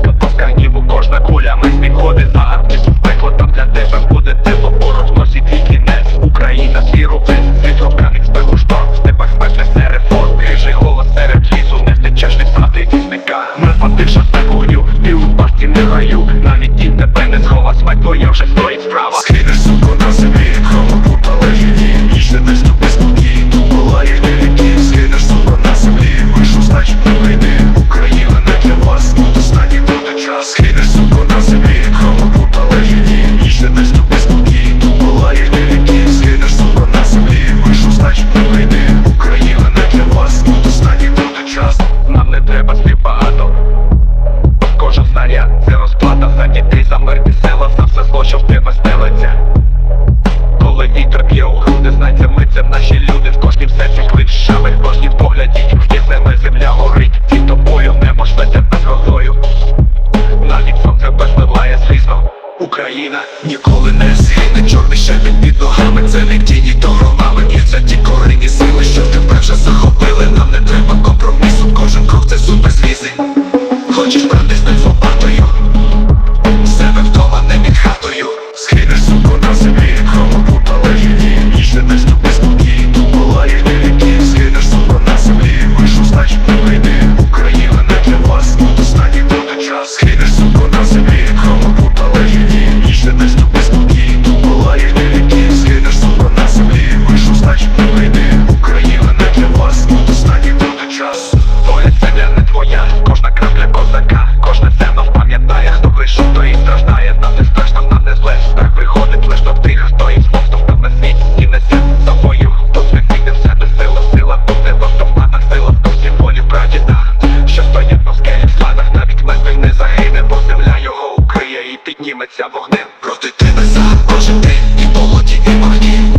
стежка по небу, кожна куля Ми підходить, за артист коліна, ніколи не згине Чорний щебінь під ногами, це не тіні вогнем. Проти тебе за кожен день і полоті, і магні